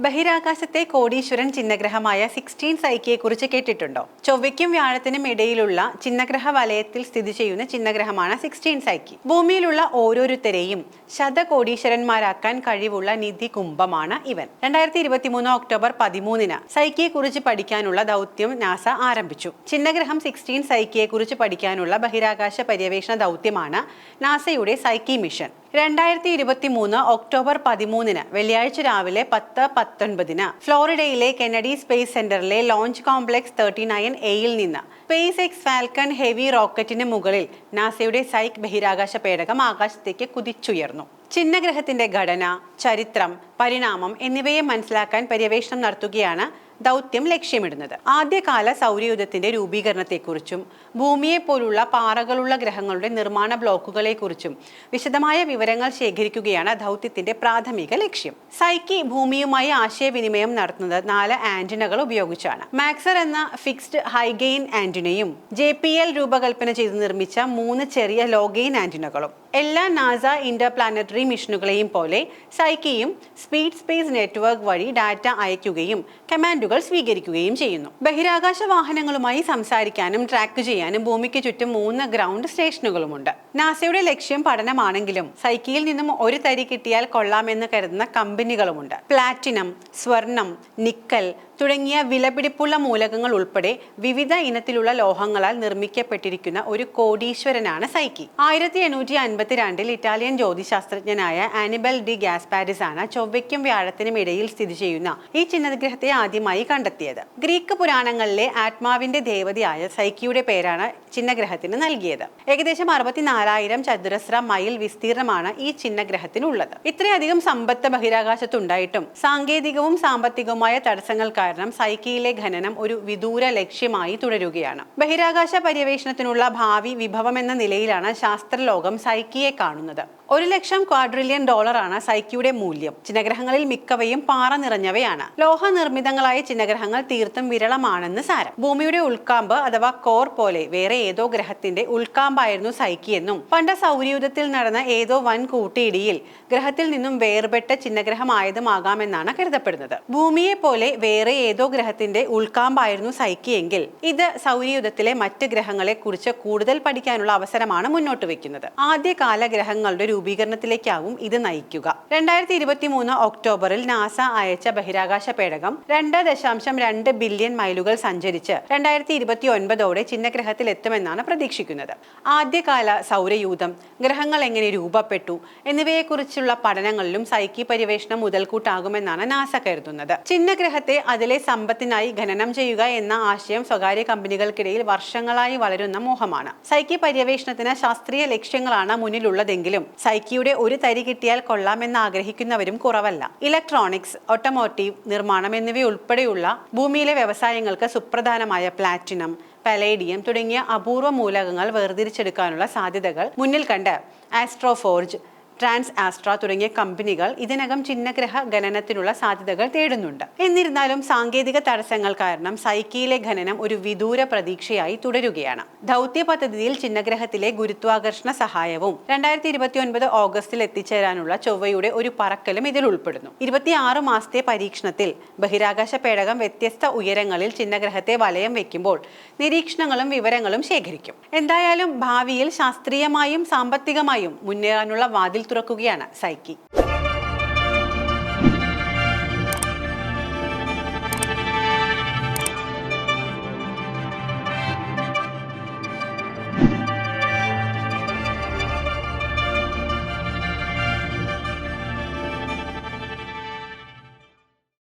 ബഹിരാകാശത്തെ കോടീശ്വരൻ ചിഹ്നഗ്രഹമായ sixteen സൈക്കിയെ കുറിച്ച് കേട്ടിട്ടുണ്ടോ? ചൊവ്വയ്ക്കും വ്യാഴത്തിനും ഇടയിലുള്ള ചിഹ്നഗ്രഹ വലയത്തിൽ സ്ഥിതി ചെയ്യുന്ന ചിഹ്നഗ്രഹമാണ് സിക്സ്റ്റീൻ സൈക്കി. ഭൂമിയിലുള്ള ഓരോരുത്തരെയും ശതകോടീശ്വരന്മാരാക്കാൻ കഴിവുള്ള നിധി കുംഭമാണ് ഇവൻ. രണ്ടായിരത്തി ഇരുപത്തിമൂന്ന് ഒക്ടോബർ പതിമൂന്നിന് സൈക്കിയെ കുറിച്ച് പഠിക്കാനുള്ള ദൗത്യം നാസ ആരംഭിച്ചു. ചിഹ്നഗ്രഹം സിക്സ്റ്റീൻ സൈക്കിയെ കുറിച്ച് പഠിക്കാനുള്ള ബഹിരാകാശ പര്യവേഷണ ദൗത്യമാണ് നാസയുടെ സൈക്കി മിഷൻ. രണ്ടായിരത്തി ഇരുപത്തി മൂന്ന് ഒക്ടോബർ പതിമൂന്നിന് വെള്ളിയാഴ്ച രാവിലെ പത്ത് പത്തൊൻപതിന് ഫ്ലോറിഡയിലെ കെനഡി സ്പേസ് സെന്ററിലെ ലോഞ്ച് കോംപ്ലക്സ് തേർട്ടി നയൻ എയിൽ നിന്ന് സ്പേസ് എക്സ് ഫാൽക്കൺ ഹെവി റോക്കറ്റിന് മുകളിൽ നാസയുടെ സൈക് ബഹിരാകാശ പേടകം ആകാശത്തേക്ക് കുതിച്ചുയർന്നു. ചിഹ്നഗ്രഹത്തിന്റെ ഘടന ചരിത്രം പരിണാമം എന്നിവയെ മനസ്സിലാക്കാൻ പര്യവേഷണം നടത്തുകയാണ് ദൗത്യം ലക്ഷ്യമിടുന്നത്. ആദ്യകാല സൗരയുധത്തിന്റെ രൂപീകരണത്തെക്കുറിച്ചും ഭൂമിയെ പോലുള്ള പാറകളുള്ള ഗ്രഹങ്ങളുടെ നിർമ്മാണ ബ്ലോക്കുകളെക്കുറിച്ചും വിശദമായ വിവരങ്ങൾ ശേഖരിക്കുകയാണ് ദൗത്യത്തിന്റെ പ്രാഥമിക ലക്ഷ്യം. സൈക്കി ഭൂമിയുമായി ആശയവിനിമയം നടത്തുന്നത് നാല് ആന്റിനകൾ ഉപയോഗിച്ചാണ്. മാക്സർ എന്ന ഫിക്സ്ഡ് ഹൈഗെയിൻ ആന്റിനയും ജെ രൂപകൽപ്പന ചെയ്ത് നിർമ്മിച്ച മൂന്ന് ചെറിയ ലോഗെയിൻ ആന്റിനകളും. എല്ലാ നാസ ഇന്റർപ്ലാനറ്ററി മിഷനുകളെയും പോലെ സൈക്കിയും സ്പീഡ് സ്പേസ് നെറ്റ്വർക്ക് വഴി ഡാറ്റ അയക്കുകയും കമാൻഡുകൾ സ്വീകരിക്കുകയും ചെയ്യുന്നു. ബഹിരാകാശ വാഹനങ്ങളുമായി സംസാരിക്കാനും ട്രാക്ക് ചെയ്യാനും ഭൂമിക്ക് ചുറ്റും മൂന്ന് ഗ്രൗണ്ട് സ്റ്റേഷനുകളുമുണ്ട്. നാസയുടെ ലക്ഷ്യം പഠനമാണെങ്കിലും സൈക്കിയിൽ നിന്നും ഒരു തരി കിട്ടിയാൽ കൊള്ളാമെന്ന് കരുതുന്ന കമ്പനികളുമുണ്ട്. പ്ലാറ്റിനം സ്വർണം നിക്കൽ തുടങ്ങിയ വിലപിടിപ്പുള്ള മൂലകങ്ങൾ ഉൾപ്പെടെ വിവിധ ഇനത്തിലുള്ള ലോഹങ്ങളാൽ നിർമ്മിക്കപ്പെട്ടിരിക്കുന്ന ഒരു കോടീശ്വരനാണ് സൈക്കി. ആയിരത്തി എണ്ണൂറ്റി അൻപത്തിരണ്ടിൽ ഇറ്റാലിയൻ ജ്യോതിശാസ്ത്രജ്ഞനായ ആനിബൽ ഡി ഗാസ്പാരിസ് ആണ് ചൊവ്വയ്ക്കും വ്യാഴത്തിനും ഇടയിൽ സ്ഥിതി ചെയ്യുന്ന ഈ ചിഹ്നഗ്രഹത്തെ ആദ്യമായി കണ്ടെത്തിയത്. ഗ്രീക്ക് പുരാണങ്ങളിലെ ആത്മാവിന്റെ ദേവതയായ സൈക്കിയുടെ പേരാണ് ചിഹ്നഗ്രഹത്തിന് നൽകിയത്. ഏകദേശം അറുപത്തിനാലായിരം ചതുരശ്ര മൈൽ വിസ്തീർണമാണ് ഈ ചിഹ്നഗ്രഹത്തിനുള്ളത് ഇത്രയധികം സമ്പത്ത് ബഹിരാകാശത്തുണ്ടായിട്ടും സാങ്കേതികവും സാമ്പത്തികവുമായ തടസ്സങ്ങൾ കാരണം സൈക്കിയിലെ ഖനനം ഒരു വിദൂര ലക്ഷ്യമായി തുടരുകയാണ്. ബഹിരാകാശ പര്യവേഷണത്തിനുള്ള ഭാവി വിഭവം എന്ന നിലയിലാണ് ശാസ്ത്രലോകം സൈക്കിയെ കാണുന്നത്. ഒരു ലക്ഷം ക്വാഡ്രില്യൺ ഡോളറാണ് സൈക്കിയുടെ മൂല്യം. ചിനഗ്രഹങ്ങളിൽ മിക്കവയും പാറ നിറഞ്ഞവയാണ്. ലോഹ നിർമ്മിതങ്ങളായ ചിനഗ്രഹങ്ങൾ തീർത്തും വിരളമാണെന്ന് സാരം. ഭൂമിയുടെ ഉൾക്കാമ്പ് അഥവാ കോർ പോലെ വേറെ ഏതോ ഗ്രഹത്തിന്റെ ഉൾക്കാമ്പായിരുന്നു സൈക്കി എന്നും പണ്ട് സൗരയൂഥത്തിൽ നടന്ന ഏതോ വൻ കൂട്ടിയിടിയിൽ ഗ്രഹത്തിൽ നിന്നും വേർപെട്ട ചിഹ്നഗ്രഹമായതുമാകാമെന്നാണ് കരുതപ്പെടുന്നത്. ഭൂമിയെ പോലെ വേറെ ഏതോ ഗ്രഹത്തിന്റെ ഉൾക്കാമ്പായിരുന്നു സൈക്കിയെങ്കിൽ ഇത് സൗരയുധത്തിലെ മറ്റ് ഗ്രഹങ്ങളെ കുറിച്ച് കൂടുതൽ പഠിക്കാനുള്ള അവസരമാണ് മുന്നോട്ട് വെക്കുന്നത്. ആദ്യകാല ഗ്രഹങ്ങളുടെ രൂപീകരണത്തിലേക്കാവും ഇത് നയിക്കുക. രണ്ടായിരത്തി ഇരുപത്തി മൂന്ന് ഒക്ടോബറിൽ നാസ അയച്ച ബഹിരാകാശ പേടകം രണ്ട് ദശാംശം രണ്ട് ബില്യൺ മൈലുകൾ സഞ്ചരിച്ച് രണ്ടായിരത്തി ഇരുപത്തി ഒൻപതോടെ ചിഹ്നഗ്രഹത്തിൽ എത്തുമെന്നാണ് പ്രതീക്ഷിക്കുന്നത്. ആദ്യകാല സൗരയൂഥം ഗ്രഹങ്ങൾ എങ്ങനെ രൂപപ്പെട്ടു എന്നിവയെക്കുറിച്ചുള്ള പഠനങ്ങളിലും സൈക്കി പര്യവേഷണം മുതൽക്കൂട്ടാകുമെന്നാണ് നാസ കരുതുന്നത്. ചിഹ്നഗ്രഹത്തെ അതിലെ സമ്പത്തിനായി ഖനനം ചെയ്യുക എന്ന ആശയം സ്വകാര്യ കമ്പനികൾക്കിടയിൽ വർഷങ്ങളായി വളരുന്ന മോഹമാണ്. സൈക്കി പര്യവേഷണത്തിന് ശാസ്ത്രീയ ലക്ഷ്യങ്ങളാണ് മുന്നിലുള്ളതെങ്കിലും സൈക്കിയുടെ ഒരു തരി കിട്ടിയാൽ കൊള്ളാമെന്ന് ആഗ്രഹിക്കുന്നവരും കുറവല്ല. ഇലക്ട്രോണിക്സ് ഓട്ടോമോട്ടീവ് നിർമ്മാണം എന്നിവയുൾപ്പെടെയുള്ള ഭൂമിയിലെ വ്യവസായങ്ങൾക്ക് സുപ്രധാനമായ പ്ലാറ്റിനം പലേഡിയം തുടങ്ങിയ അപൂർവ മൂലകങ്ങൾ വേർതിരിച്ചെടുക്കാനുള്ള സാധ്യതകൾ മുന്നിൽ കണ്ട് ആസ്ട്രോഫോർജ് ട്രാൻസ് ആസ്ട്ര തുടങ്ങിയ കമ്പനികൾ ഇതിനകം ചിഹ്നഗ്രഹ ഖനനത്തിനുള്ള സാധ്യതകൾ തേടുന്നുണ്ട്. എന്നിരുന്നാലും സാങ്കേതിക തടസ്സങ്ങൾ കാരണം സൈക്കിയിലെ ഖനനം ഒരു വിദൂര പ്രതീക്ഷയായി തുടരുകയാണ്. ദൗത്യ പദ്ധതിയിൽ ചിഹ്നഗ്രഹത്തിലെ ഗുരുത്വാകർഷണ സഹായവും രണ്ടായിരത്തി ഇരുപത്തി ഒൻപത് ഓഗസ്റ്റിൽ എത്തിച്ചേരാനുള്ള ചൊവ്വയുടെ ഒരു പറക്കലും ഇതിൽ ഉൾപ്പെടുന്നു. ഇരുപത്തിയാറ് മാസത്തെ പരീക്ഷണത്തിൽ ബഹിരാകാശ പേടകം വ്യത്യസ്ത ഉയരങ്ങളിൽ ചിഹ്നഗ്രഹത്തെ വലയം വെക്കുമ്പോൾ നിരീക്ഷണങ്ങളും വിവരങ്ങളും ശേഖരിക്കും. എന്തായാലും ഭാവിയിൽ ശാസ്ത്രീയമായും സാമ്പത്തികമായും മുന്നേറാനുള്ള വാതിൽ തുറക്കുകയാണ് സൈക്കി